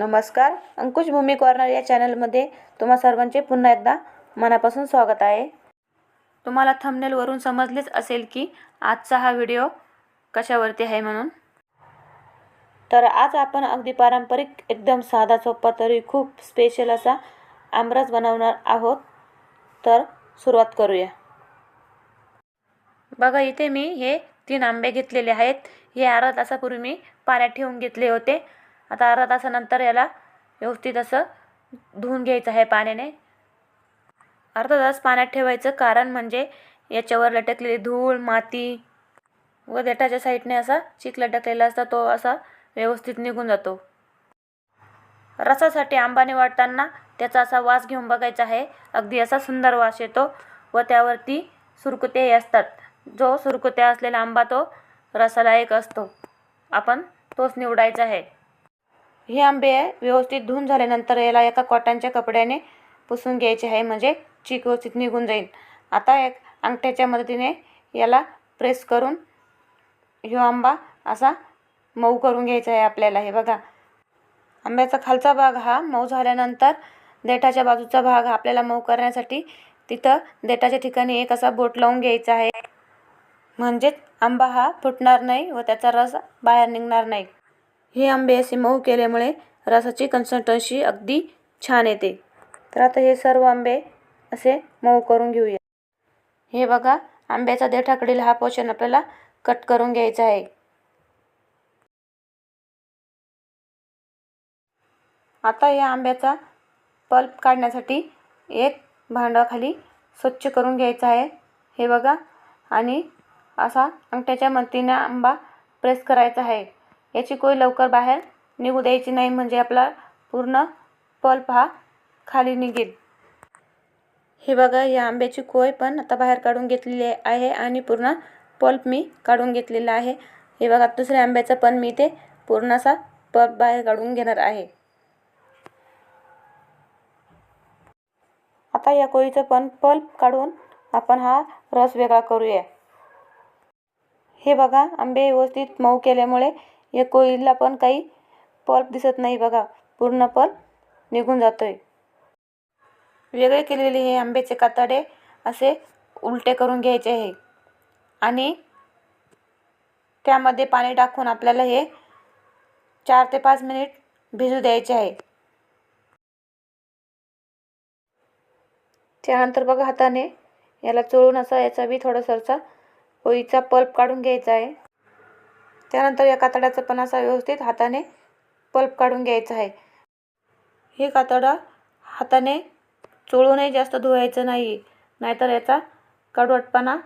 नमस्कार अंकुश भूमी कॉर्नर या चॅनलमध्ये तुम्हा सर्वांचे पुन्हा एकदा मनापासून स्वागत आहे. तुम्हाला थंबनेलवरून समजलेच असेल की आजचा हा व्हिडिओ कशावरती आहे म्हणून. तर आज आपण अगदी पारंपरिक एकदम साधा सोपा तरी खूप स्पेशल असा आमरस बनवणार आहोत. तर सुरुवात करूया. बघा इथे मी हे तीन आंबे घेतलेले आहेत. हे अर्धा तासापूर्वी मी पाण्यात ठेवून घेतले होते. आता अर्धा तासानंतर याला व्यवस्थित असं धुवून घ्यायचं आहे पाण्याने. अर्धा तास पाण्यात ठेवायचं कारण म्हणजे याच्यावर लटकलेली धूळ माती व देठाच्या साईडने असा चिक लटकलेला असता तो असा व्यवस्थित निघून जातो. रसासाठी आंबाने वाटताना त्याचा असा वास घेऊन बघायचा आहे. अगदी असा सुंदर वास येतो व त्यावरती सुरकुत्याही असतात. जो सुरकुत्या असलेला आंबा तो रसालायक असतो. आपण तोच निवडायचा आहे. हे आंबे व्यवस्थित धुवून झाल्यानंतर याला एका कॉटनच्या कपड्याने पुसून घ्यायचे आहे म्हणजे चीक व्यवस्थित निघून जाईल. आता एक अंगठ्याच्या मदतीने याला प्रेस करून ह्यो आंबा असा मऊ करून घ्यायचा आहे आपल्याला. हे बघा. आंब्याचा खालचा भाग हा मऊ झाल्यानंतर देठाच्या बाजूचा भाग हा आपल्याला मऊ करण्यासाठी तिथं देठाच्या ठिकाणी एक असा बोट लावून घ्यायचा आहे. म्हणजेच आंबा हा फुटणार नाही व त्याचा रस बाहेर निघणार नाही. हे आंबे असे मऊ केल्यामुळे रसाची कन्सिस्टन्सी अगदी छान येते. तर आता हे सर्व आंबे असे मऊ करून घेऊया. हे बघा आंब्याचा देठाकडील हा पोषण आपल्याला कट करून घ्यायचा आहे. आता या आंब्याचा पल्प काढण्यासाठी एक भांडाखाली स्वच्छ करून घ्यायचं आहे. हे बघा आणि असा अंगठ्याच्या मदतीने आंबा प्रेस करायचा आहे. याची कोय लवकर बाहेर निघू द्यायची नाही म्हणजे आपला पूर्ण पल्प हा खाली निघेल. हे बघा या आंब्याची कोय पण आता बाहेर काढून घेतलेली आहे आणि पूर्ण पल्प मी काढून घेतलेला आहे. हे बघा दुसऱ्या आंब्याचा पण मी ते पूर्ण असा पल्प बाहेर काढून घेणार आहे. आता या कोळीचं पण पल्प काढून आपण हा रस वेगळा करूया. हे बघा आंबे व्यवस्थित मऊ केल्यामुळे या कोळीला पण काही पल्प दिसत नाही बघा. पूर्ण पल्प निघून जातोय. वेगळे केलेले हे आंब्याचे कातडे असे उलटे करून घ्यायचे आहे आणि त्यामध्ये पाणी टाकून आपल्याला हे चार ते पाच मिनिट भिजू द्यायचे आहे. त्यानंतर बघा हाताने याला चोळून असा याचा बी थोडासाचा पोळीचा पल्प काढून घ्यायचा आहे. त्यानंतर या कातड्याचा पण असा व्यवस्थित हाताने पल्प काढून घ्यायचा आहे. हे कातडा हाताने चोळूनही जास्त धुवायचं नाही नाहीतर याचा कडवटपणा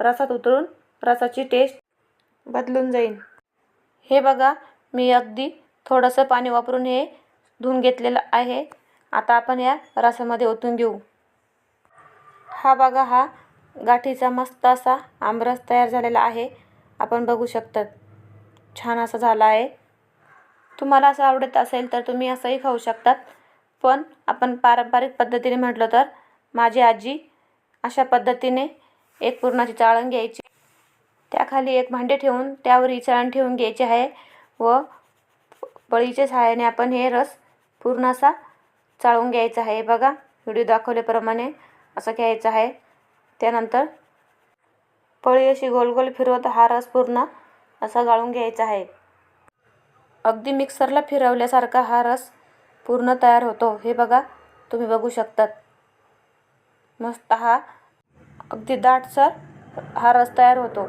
रसात उतरून रसाची टेस्ट बदलून जाईल. हे बघा मी अगदी थोडंसं पाणी वापरून हे धुवून घेतलेलं आहे. आता आपण या रसामध्ये ओतून घेऊ. हा बघा हा गाठीचा मस्त असा आमरस तयार झालेला आहे. आपण बघू शकतात. छान असा झाला आहे. तुम्हाला असं आवडत असेल तर तुम्ही असंही खाऊ शकतात. पण आपण पारंपरिक पद्धतीने म्हटलं तर माझी आजी अशा पद्धतीने एक पुरणाची चाळण घ्यायची. त्याखाली एक भांडे ठेवून त्यावर ही चाळण ठेवून घ्यायची आहे व बळीच्या सहाय्याने आपण हे रस पूर्ण असा चाळून घ्यायचा आहे. बघा व्हिडिओ दाखवल्याप्रमाणे असं घ्यायचं आहे. त्यानंतर पळी अशी गोल गोल फिरवत हा रस पूर्ण असा गाळून घ्यायचा आहे. अगदी मिक्सरला फिरवल्यासारखा हा रस पूर्ण तयार होतो. हे बघा तुम्ही बघू शकतात. मस्त हा अगदी दाटसर हा रस तयार होतो.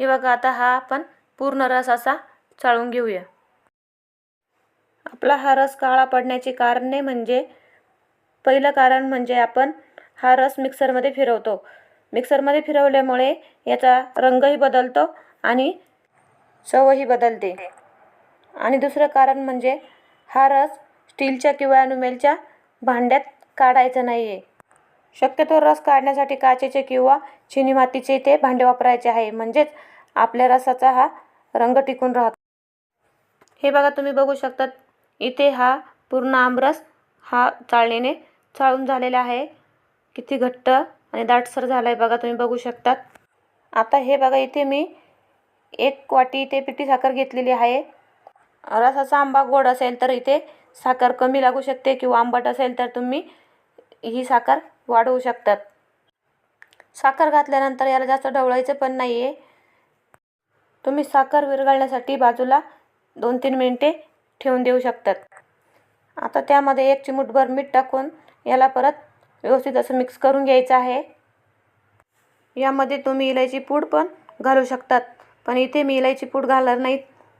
हे बघा आता हा आपण पूर्ण रस असा चाळून घेऊया. आपला हा रस काळा पडण्याची कारणे म्हणजे पहिलं कारण म्हणजे आपण हा रस मिक्सरमध्ये फिरवतो. मिक्सरमध्ये फिरवल्यामुळे याचा रंगही बदलतो आणि चवही बदलते. आणि दुसरं कारण म्हणजे हा रस स्टीलच्या किंवा ॲनुमेलच्या भांड्यात काढायचा नाही आहे शक्यतो रस काढण्यासाठी काचेचे किंवा चिनी मातीचे ते भांडे वापरायचे आहे. म्हणजेच आपल्या रसाचा हा रंग टिकून राहतो. हे बघा तुम्ही बघू शकतात इथे हा पूर्ण आमरस हा चाळणीने चाळून झालेला आहे. किती घट्ट आणि दाटसर झाला आहे बघा तुम्ही बघू शकतात. आता हे बघा इथे मी एक वाटी इथे पिठी साखर घेतलेली आहे. रसाचा आंबा गोड असेल तर इथे साखर कमी लागू शकते किंवा आंबट असेल तर तुम्ही ही साखर वाढवू शकतात. साखर घातल्यानंतर याला जास्त ढवळायचं पण नाही आहे तुम्ही साखर विरघळण्यासाठी बाजूला दोन तीन मिनिटे ठेवून देऊ शकतात. आता त्यामध्ये एक चिमूटभर मीठ टाकून याला परत व्यवस्थित असं मिक्स करून घ्यायचं आहे. यामध्ये तुम्ही इलायची पूड पण घालू शकतात. पण इथे मी इलायची पूड घालणार नाही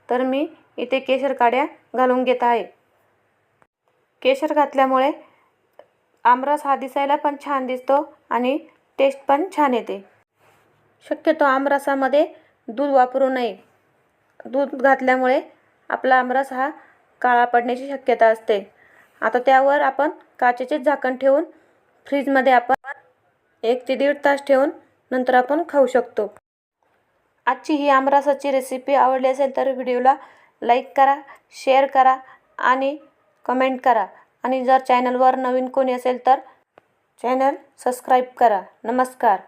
तर मी इथे केशर काड्या घालून घेत आहे. केशर घातल्यामुळे आमरस हा दिसायला पण छान दिसतो आणि टेस्ट पण छान येते. शक्यतो आमरसामध्ये दूध वापरू नये. दूध घातल्यामुळे आपला आमरस हा काळा पडण्याची शक्यता असते. आता त्यावर आपण काचेचे झाकण ठेवून फ्रीजमध्ये आपण एक ते दीड तास ठेवून नंतर आपण खाऊ शकतो. आजची ही आमरसाची रेसिपी आवडली असेल तर व्हिडिओला लाईक करा शेअर करा आणि कमेंट करा. आणि जर चॅनलवर नवीन कोणी असेल तर चॅनल सबस्क्राईब करा. नमस्कार.